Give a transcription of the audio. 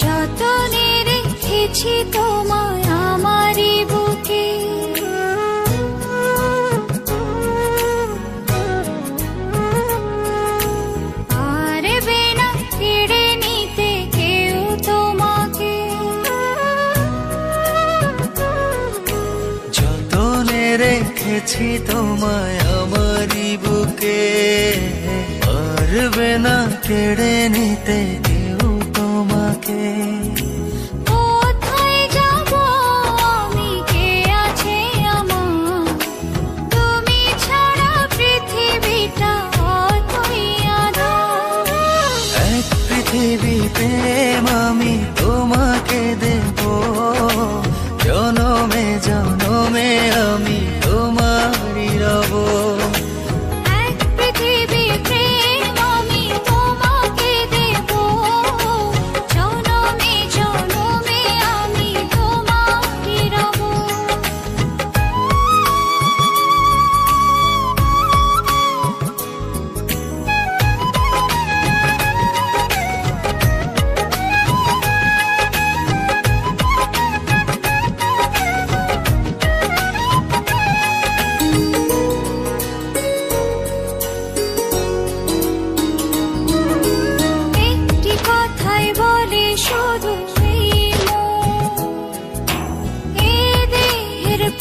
যতনে রেখেছি তোমায় আমারই বুকে। না কেড়ে নিতে কেউ তোমাকে। রেখেছি তোমায় আমারই বুকে, পারবে না কেড়ে নিতে কেউ day.